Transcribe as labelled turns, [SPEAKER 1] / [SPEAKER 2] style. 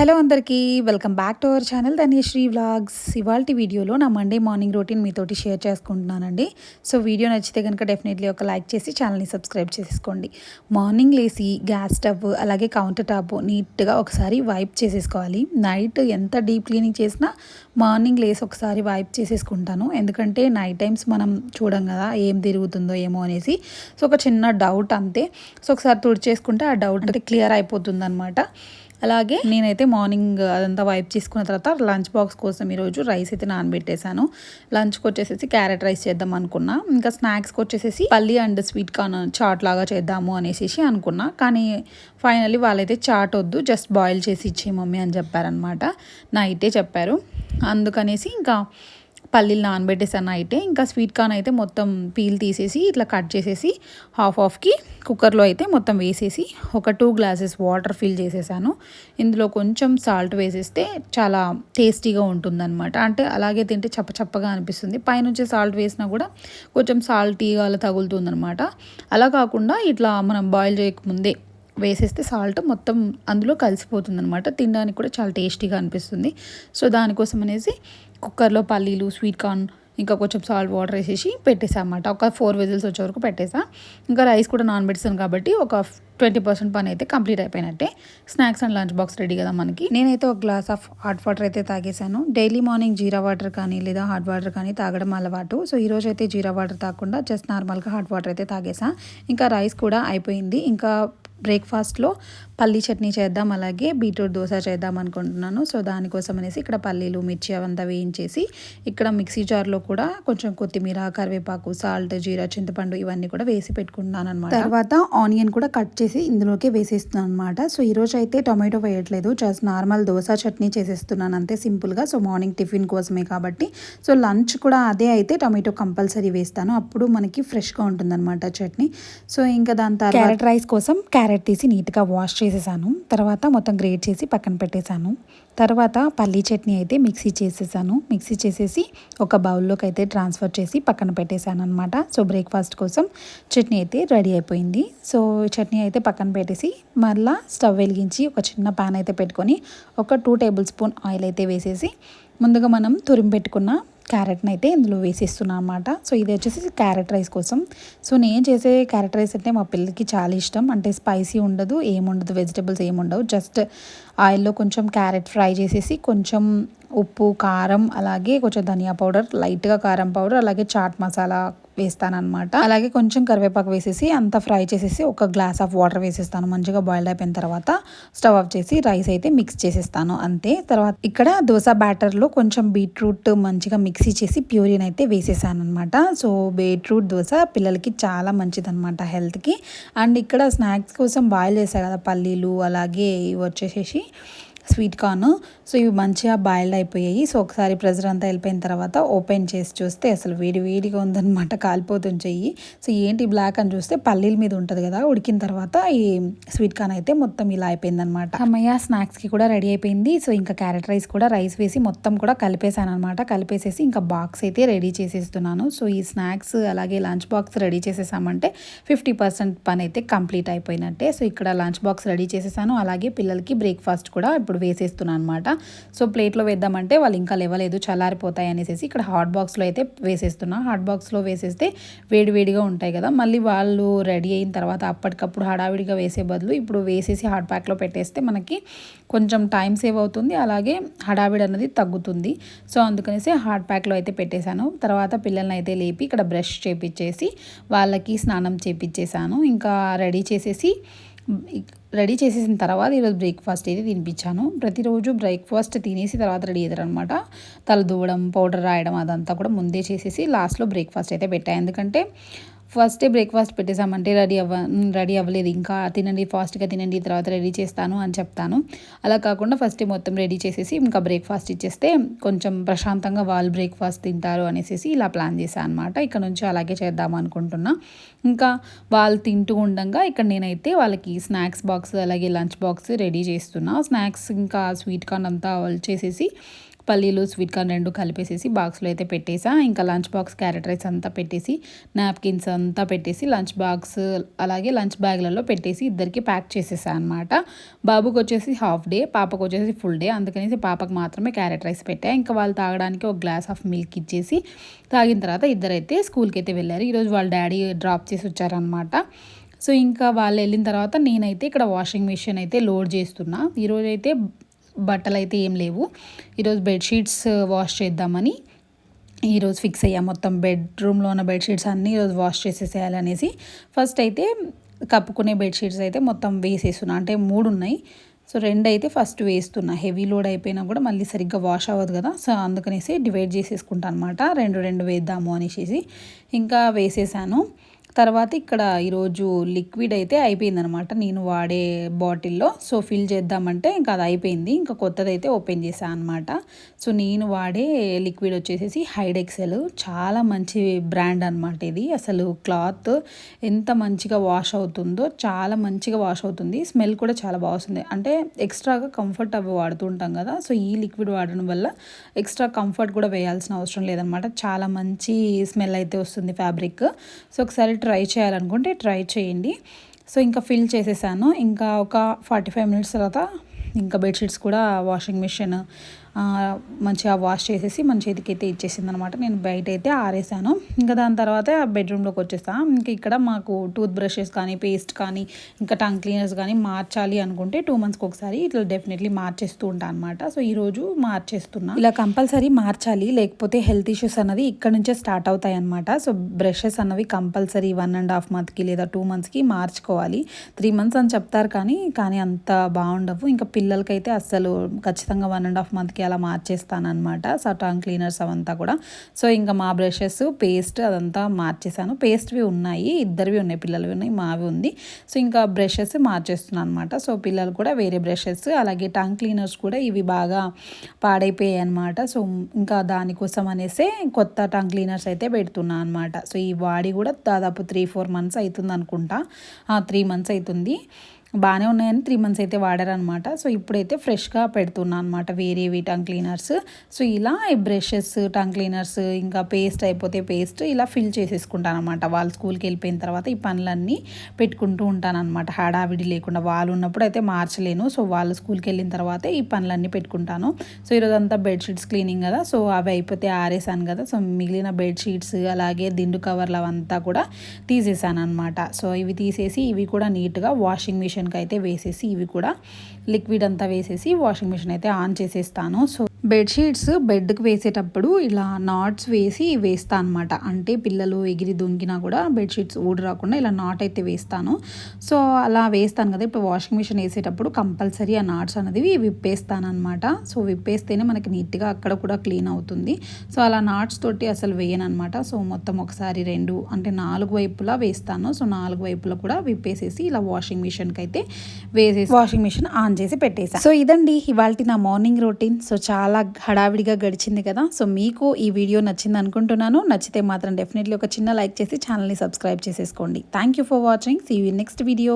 [SPEAKER 1] Hello అందరికీ welcome back to our channel Dhanyasri vlogs. ఇవాళ వీడియోలో నా మండే మార్నింగ్ రొటీన్ మీతోటి షేర్ చేసుకుంటున్నానండి. సో వీడియో నచ్చితే కనుక డెఫినెట్లీ ఒక లైక్ చేసి ఛానల్ని సబ్స్క్రైబ్ చేసుకోండి మార్నింగ్ లేసి గ్యాస్ స్టవ్ అలాగే కౌంటర్ టాప్ నీట్గా ఒకసారి వైప్ చేసేసుకోవాలి. నైట్ ఎంత డీప్ క్లీనింగ్ చేసినా మార్నింగ్ లేసి ఒకసారి వైప్ చేసేసుకుంటాను. ఎందుకంటే నైట్ టైమ్స్ మనం చూడం కదా ఏం తిరుగుతుందో ఏమో అనేసి. సో ఒక చిన్న డౌట్ అంతే. సో ఒకసారి తుడిచేసుకుంటే ఆ డౌట్ అంటే క్లియర్ అయిపోతుంది అనమాట అలాగే నేనైతే మార్నింగ్ అదంతా వైప్ చేసుకున్న తర్వాత లంచ్ బాక్స్ కోసం ఈరోజు రైస్ అయితే నానబెట్టేశాను. లంచ్కి వచ్చేసేసి క్యారెట్ రైస్ చేద్దాం అనుకున్నా. ఇంకా స్నాక్స్కి వచ్చేసేసి పల్లి అండ్ స్వీట్ కార్న్ చాట్ లాగా చేద్దాము అనేసి అనుకున్నా. కానీ ఫైనల్లీ వాళ్ళైతే చాట్ వద్దు జస్ట్ బాయిల్ చేసి ఇచ్చే మమ్మీ అని చెప్పారనమాట నైటే చెప్పారు. అందుకనేసి ఇంకా పల్లీలు నానబెట్టేసాను నైటే. ఇంకా స్వీట్ కార్న్ అయితే మొత్తం పీల్ తీసేసి ఇట్లా కట్ చేసేసి హాఫ్ హాఫ్కి కుక్కర్లో అయితే మొత్తం వేసేసి ఒక టూ గ్లాసెస్ వాటర్ ఫిల్ చేసేసాను. ఇందులో కొంచెం సాల్ట్ వేసేస్తే చాలా టేస్టీగా ఉంటుందన్నమాట. అంటే అలాగే తింటే చప్ప చప్పగా అనిపిస్తుంది. పైనుంచి సాల్ట్ వేసినా కూడా కొంచెం సాల్టీగా అలా తగులుతుందనమాట అలా కాకుండా ఇట్లా మనం బాయిల్ చేయకముందే వేసేస్తే సాల్ట్ మొత్తం అందులో కలిసిపోతుంది అనమాట తినడానికి కూడా చాలా టేస్టీగా అనిపిస్తుంది. సో దానికోసం అనేసి కుక్కర్లో పల్లీలు స్వీట్ కార్న్ ఇంకా కొంచెం సాల్ట్ వాటర్ వేసేసి పెట్టేసా అనమాట ఒక ఫోర్ విజిల్స్ వచ్చే వరకు పెట్టేసా ఇంకా రైస్ కూడా నానబెట్టాను కాబట్టి ఒక ట్వంటీ పర్సెంట్ పని అయితే కంప్లీట్ అయిపోయినట్టే. Snacks and lunch box ready కదా మనకి. నేనైతే ఒక గ్లాస్ ఆఫ్ హాట్ వాటర్ అయితే తాగేశాను. డైలీ మార్నింగ్ జీరా వాటర్ కానీ లేదా హాట్ వాటర్ కానీ తాగడం అలవాటు. సో ఈరోజు అయితే జీరా వాటర్ తాగకుండా జస్ట్ నార్మల్గా హాట్ వాటర్ అయితే తాగేసా ఇంకా రైస్ కూడా అయిపోయింది. ఇంకా బ్రేక్ఫాస్ట్లో పల్లీ చట్నీ చేద్దాం అలాగే బీట్రూట్ దోశ చేద్దాం అనుకుంటున్నాను. సో దానికోసం అనేసి ఇక్కడ పల్లీలు మిర్చి అవంతా వేయించేసి ఇక్కడ మిక్సీ జార్లో కూడా కొంచెం కొత్తిమీర కరివేపాకు సాల్ట్ జీరా చింతపండు ఇవన్నీ కూడా వేసి పెట్టుకుంటున్నాను అనమాట తర్వాత ఆనియన్ కూడా కట్ చేసి ఇందులోకి వేసేస్తున్నాను అనమాట సో ఈరోజు అయితే టొమాటో వేయట్లేదు. జస్ట్ నార్మల్ దోశ చట్నీ చేసేస్తున్నాను అంతే సింపుల్గా. సో మార్నింగ్ టిఫిన్ కోసమే కాబట్టి. సో లంచ్ కూడా అదే అయితే టొమాటో కంపల్సరీ వేస్తాను. అప్పుడు మనకి ఫ్రెష్గా ఉంటుందన్నమాట చట్నీ. సో ఇంకా దాని తర్వాత క్యారెట్ రైస్ కోసం క్యారెట్ తీసి నీట్గా వాష్ చేసేసాను. తర్వాత మొత్తం గ్రేట్ చేసి పక్కన పెట్టేశాను. తర్వాత పల్లీ చట్నీ అయితే మిక్సీ చేసేసాను. మిక్సీ చేసేసి ఒక బౌల్లోకి అయితే ట్రాన్స్ఫర్ చేసి పక్కన పెట్టేశాను అనమాట సో బ్రేక్ఫాస్ట్ కోసం చట్నీ అయితే రెడీ అయిపోయింది. సో చట్నీ అయితే పక్కన పెట్టేసి మళ్ళీ స్టవ్ వెలిగించి ఒక చిన్న ప్యాన్ అయితే పెట్టుకొని ఒక టూ టేబుల్ స్పూన్ ఆయిల్ అయితే వేసేసి ముందుగా మనం తురిమి పెట్టుకున్న క్యారెట్ని అయితే ఇందులో వేసేస్తున్నాను అనమాట సో ఇది వచ్చేసి క్యారెట్ రైస్ కోసం. సో నేను చేసే క్యారెట్ రైస్ అంటే మా పిల్లలకి చాలా ఇష్టం. అంటే స్పైసీ ఉండదు ఏముండదు వెజిటబుల్స్ ఏముండవు జస్ట్ ఆయిల్లో కొంచెం క్యారెట్ ఫ్రై చేసేసి కొంచెం ఉప్పు కారం అలాగే కొంచెం ధనియా పౌడర్ లైట్గా కారం పౌడర్ అలాగే చాట్ మసాలా వేస్తానమాట అలాగే కొంచెం కరివేపాకు వేసేసి అంత ఫ్రై చేసేసి ఒక గ్లాస్ ఆఫ్ వాటర్ వేసేస్తాను. మంచిగా బాయిల్ అయిపోయిన తర్వాత స్టవ్ ఆఫ్ చేసి రైస్ అయితే మిక్స్ చేసేస్తాను. అంతే. తర్వాత ఇక్కడ దోశ బ్యాటర్లో కొంచెం బీట్రూట్ మంచిగా మిక్సీ చేసి ప్యూరిన్ అయితే వేసేసాను అనమాట సో బీట్రూట్ దోశ పిల్లలకి చాలా మంచిదన్నమాట హెల్త్కి. అండ్ ఇక్కడ స్నాక్స్ కోసం బాయిల్ చేశారు కదా పల్లీలు అలాగే వచ్చేసేసి స్వీట్ కార్న్. సో ఇవి మంచిగా బాయిల్డ్ అయిపోయాయి. సో ఒకసారి ప్రెజర్ అంతా వెళ్ళిపోయిన తర్వాత ఓపెన్ చేసి చూస్తే అసలు వేడి వేడిగా ఉందన్నమాట కాలిపోతుంది చెయ్యి. సో ఏంటి బ్లాక్ అని చూస్తే పల్లీల మీద ఉంటుంది కదా ఉడికిన తర్వాత ఈ స్వీట్ కార్న్ అయితే మొత్తం ఇలా అయిపోయింది అనమాట అమ్మయ్య స్నాక్స్కి కూడా రెడీ అయిపోయింది. సో ఇంకా క్యారెట్ రైస్ కూడా రైస్ వేసి మొత్తం కూడా కలిపేసాను అనమాట కలిపేసేసి ఇంకా బాక్స్ అయితే రెడీ చేసేస్తున్నాను. సో ఈ స్నాక్స్ అలాగే లంచ్ బాక్స్ రెడీ చేసేసామంటే ఫిఫ్టీ పర్సెంట్ పని అయితే కంప్లీట్ అయిపోయినట్టే. సో ఇక్కడ లంచ్ బాక్స్ రెడీ చేసేసాను. అలాగే పిల్లలకి బ్రేక్ఫాస్ట్ కూడా ఇప్పుడు వేసేస్తున్నాను అనమాట సో ప్లేట్లో వేద్దామంటే వాళ్ళు ఇంకా లేవలేదు చల్లారిపోతాయి అనేసి ఇక్కడ హాట్ బాక్స్లో అయితే వేసేస్తున్నా. హాట్ బాక్స్లో వేసేస్తే వేడివేడిగా ఉంటాయి కదా. మళ్ళీ వాళ్ళు రెడీ అయిన తర్వాత అప్పటికప్పుడు హడావిడిగా వేసే బదులు ఇప్పుడు వేసేసి హాట్ ప్యాక్లో పెట్టేస్తే మనకి కొంచెం టైం సేవ్ అవుతుంది. అలాగే హడావిడి అన్నది తగ్గుతుంది. సో అందుకనేసి హాట్ ప్యాక్లో అయితే పెట్టేశాను. తర్వాత పిల్లల్ని అయితే లేపి ఇక్కడ బ్రష్ చేపించేసి వాళ్ళకి స్నానం చేపించేశాను ఇంకా రెడీ చేసేసి రెడీ చేసేసిన తర్వాత ఈరోజు బ్రేక్ఫాస్ట్ అయితే తినిపించాను. ప్రతిరోజు బ్రేక్ఫాస్ట్ తినేసి తర్వాత రెడీ అవుతారు అనమాట తల దూవడం పౌడర్ రాయడం అదంతా కూడా ముందే చేసేసి లాస్ట్లో బ్రేక్ఫాస్ట్ అయితే పెట్టాను ఎందుకంటే ఫస్టే బ్రేక్ఫాస్ట్ పెట్టేసామంటే రెడీ అవ్వ రెడీ అవ్వలేదు. ఇంకా తినండి ఫాస్ట్గా తినండి తర్వాత రెడీ చేస్తాను అని చెప్తాను. అలా కాకుండా ఫస్ట్ మొత్తం రెడీ చేసేసి ఇంకా బ్రేక్ఫాస్ట్ ఇచ్చేస్తే కొంచెం ప్రశాంతంగా వాళ్ళు బ్రేక్ఫాస్ట్ తింటారు అనేసి ఇలా ప్లాన్ చేశాను అనమాట ఇక్కడ నుంచి అలాగే చేద్దాం అనుకుంటున్నా. ఇంకా వాళ్ళు తింటూ ఉండగా ఇక్కడ నేనైతే వాళ్ళకి స్నాక్స్ బాక్స్ అలాగే లంచ్ బాక్స్ రెడీ చేస్తున్నా. స్నాక్స్ ఇంకా స్వీట్ కార్న్ అంతా చేసేసి పల్లీలు స్వీట్ కార్న్ రెండు కలిపేసేసి బాక్స్లో అయితే పెట్టేసా. ఇంకా లంచ్ బాక్స్ క్యారెట్ రైస్ అంతా పెట్టేసి నాప్కిన్స్ అంతా పెట్టేసి లంచ్ బాక్స్ అలాగే లంచ్ బ్యాగ్లలో పెట్టేసి ఇద్దరికి ప్యాక్ చేసేసా అనమాట బాబుకి వచ్చేసి హాఫ్ డే పాపకు వచ్చేసి ఫుల్ డే. అందుకనేసి పాపకు మాత్రమే క్యారెట్ రైస్ పెట్టా. ఇంకా వాళ్ళు తాగడానికి ఒక గ్లాస్ ఆఫ్ మిల్క్ ఇచ్చేసి తాగిన తర్వాత ఇద్దరైతే స్కూల్కి అయితే వెళ్ళారు. ఈరోజు వాళ్ళ డాడీ డ్రాప్ చేసి వచ్చారనమాట సో ఇంకా వాళ్ళు వెళ్ళిన తర్వాత నేనైతే ఇక్కడ వాషింగ్ మిషన్ అయితే లోడ్ చేస్తున్నా. ఈరోజైతే బట్టలు అయితే ఏం లేవు. ఈరోజు బెడ్షీట్స్ వాష్ uh, చేద్దామని ఈరోజు ఫిక్స్ అయ్యా. మొత్తం బెడ్రూమ్లో ఉన్న బెడ్షీట్స్ అన్నీ ఈరోజు వాష్ చేసేసేయాలనేసి ఫస్ట్ అయితే కప్పుకునే బెడ్షీట్స్ అయితే మొత్తం వేసేస్తున్నా. అంటే మూడు ఉన్నాయి. సో రెండు అయితే ఫస్ట్ వేస్తున్నా. హెవీ లోడ్ అయిపోయినా కూడా మళ్ళీ సరిగ్గా వాష్ అవ్వదు కదా. సో అందుకనేసి డివైడ్ చేసేసుకుంటా అనమాట రెండు రెండు వేద్దాము అనేసి ఇంకా వేసేసాను. తర్వాత ఇక్కడ ఈరోజు లిక్విడ్ అయితే అయిపోయిందనమాట. నేను వాడే బాటిల్లో. సో ఫిల్ చేద్దామంటే ఇంకా అది అయిపోయింది. ఇంకా కొత్తది అయితే ఓపెన్ చేశాను అనమాట సో నేను వాడే లిక్విడ్ వచ్చేసి హైడెక్సెల్. చాలా మంచి బ్రాండ్ అనమాట ఇది. అసలు క్లాత్ ఎంత మంచిగా వాష్ అవుతుందో చాలా మంచిగా వాష్ అవుతుంది. స్మెల్ కూడా చాలా బాగుంది. అంటే ఎక్స్ట్రాగా కంఫర్ట్ అవి వాడుతుంటాం కదా. సో ఈ లిక్విడ్ వాడడం వల్ల ఎక్స్ట్రా కంఫర్ట్ కూడా వేయాల్సిన అవసరం లేదనమాట చాలా మంచి స్మెల్ అయితే వస్తుంది ఫ్యాబ్రిక్. సో ఒకసారి ట్రై చేయాలనుకుంటే ట్రై చేయండి. సో ఇంకా ఫిల్ చేసేసాను. ఇంకా ఒక ఫార్టీ ఫైవ్ మినిట్స్ తర్వాత ఇంకా బెడ్షీట్స్ కూడా వాషింగ్ మిషన్ మంచిగా వాష్ చేసేసి మన చేతికి అయితే ఇచ్చేసింది అనమాట నేను బయట అయితే ఆరేసాను. ఇంకా దాని తర్వాత బెడ్రూమ్లోకి వచ్చేస్తాను ఇంకా ఇక్కడ మాకు టూత్ బ్రషెస్ కానీ పేస్ట్ కానీ ఇంకా టంగ్ క్లీనర్స్ కానీ మార్చాలి అనుకుంటే టూ మంత్స్కి ఒకసారి ఇట్లా డెఫినెట్లీ మార్చేస్తూ ఉంటాను అనమాట సో ఈరోజు మార్చేస్తున్నా. ఇలా కంపల్సరీ మార్చాలి. లేకపోతే హెల్త్ ఇష్యూస్ అన్నది ఇక్కడ నుంచే స్టార్ట్ అవుతాయి అనమాట సో బ్రషెస్ అన్నవి కంపల్సరీ వన్ అండ్ హాఫ్ మంత్కి లేదా టూ మంత్స్కి మార్చుకోవాలి. త్రీ మంత్స్ అని చెప్తారు కానీ కానీ అంత బాగుండవు. ఇంకా పిల్లలకైతే అస్సలు ఖచ్చితంగా వన్ అండ్ హాఫ్ మంత్కి అలా మార్చేస్తానమాట సో టంగ్ క్లీనర్స్ అవంతా కూడా. సో ఇంకా మా బ్రషెస్ పేస్ట్ అదంతా మార్చేసాను పేస్ట్వి ఉన్నాయి ఇద్దరివి ఉన్నాయి పిల్లలవి ఉన్నాయి మావి ఉంది. సో ఇంకా బ్రషెస్ మార్చేస్తున్నాను అనమాట సో పిల్లలు కూడా వేరే బ్రషెస్ అలాగే టంగ్ క్లీనర్స్ కూడా ఇవి బాగా పాడైపోయాయి అనమాట సో ఇంకా దానికోసం అనేసి కొత్త టంగ్ క్లీనర్స్ అయితే పెడుతున్నాను అనమాట సో ఈ వాడి కూడా దాదాపు త్రీ ఫోర్ మంత్స్ అవుతుంది అనుకుంటా త్రీ మంత్స్ అవుతుంది. బాగానే ఉన్నాయని త్రీ మంత్స్ అయితే వాడారనమాట. సో ఇప్పుడైతే ఫ్రెష్గా పెడుతున్నా అనమాట వేరేవి టంగ్ క్లీనర్స్. సో ఇలా ఈ బ్రషెస్ టంగ్ క్లీనర్స్ ఇంకా పేస్ట్ అయిపోతే పేస్ట్ ఇలా ఫిల్ చేసేసుకుంటాను అనమాట వాళ్ళు స్కూల్కి వెళ్ళిపోయిన తర్వాత ఈ పనులన్నీ పెట్టుకుంటూ ఉంటాను అనమాట హడావిడి లేకుండా వాళ్ళు ఉన్నప్పుడు అయితే మార్చలేను. సో వాళ్ళు స్కూల్కి వెళ్ళిన తర్వాత ఈ పనులన్నీ పెట్టుకుంటాను. సో ఈరోజు అంతా బెడ్షీట్స్ క్లీనింగ్ కదా. సో అవి అయిపోతే ఆరేసాను కదా. సో మిగిలిన బెడ్షీట్స్ అలాగే దిండు కవర్లు అవంతా కూడా తీసేసాను అనమాట సో ఇవి తీసేసి ఇవి కూడా నీట్గా వాషింగ్ మిషన్ మిషన్కి అయితే వేసేసి ఇవి కూడా లిక్విడ్ అంతా వేసేసి వాషింగ్ మిషన్ అయితే ఆన్ చేసేస్తాను. సో బెడ్షీట్స్ బెడ్కి వేసేటప్పుడు ఇలా నాట్స్ వేసి వేస్తా అనమాట అంటే పిల్లలు ఎగిరి దొంగినా కూడా బెడ్షీట్స్ ఊడి రాకుండా ఇలా నాట్ అయితే వేస్తాను. సో అలా వేస్తాను కదా. ఇప్పుడు వాషింగ్ మిషన్ వేసేటప్పుడు కంపల్సరీ ఆ నాట్స్ అనేది విప్పేస్తాను అనమాట సో విప్పేస్తేనే మనకి నీట్గా అక్కడ కూడా క్లీన్ అవుతుంది. సో అలా నాట్స్ తోటి అసలు వేయను అనమాట సో మొత్తం ఒకసారి రెండు అంటే నాలుగు వైపులా వేస్తాను. సో నాలుగు వైపులా కూడా విప్పేసేసి ఇలా వాషింగ్ మిషన్కి అయితే వేసేసి వాషింగ్ మిషన్ ఆన్ చేసి పెట్టేసాను సో ఇదండి ఇవాళ నా మార్నింగ్ రొటీన్. సో చాలా చాలా హడావిడిగా గడిచింది కదా. సో మీకు ఈ వీడియో నచ్చింది అనుకుంటున్నాను. నచ్చితే మాత్రం డెఫినెట్లీ ఒక చిన్న లైక్ చేసి ఛానల్ని సబ్స్క్రైబ్ చేసేసుకోండి. Thank you for watching. See you next video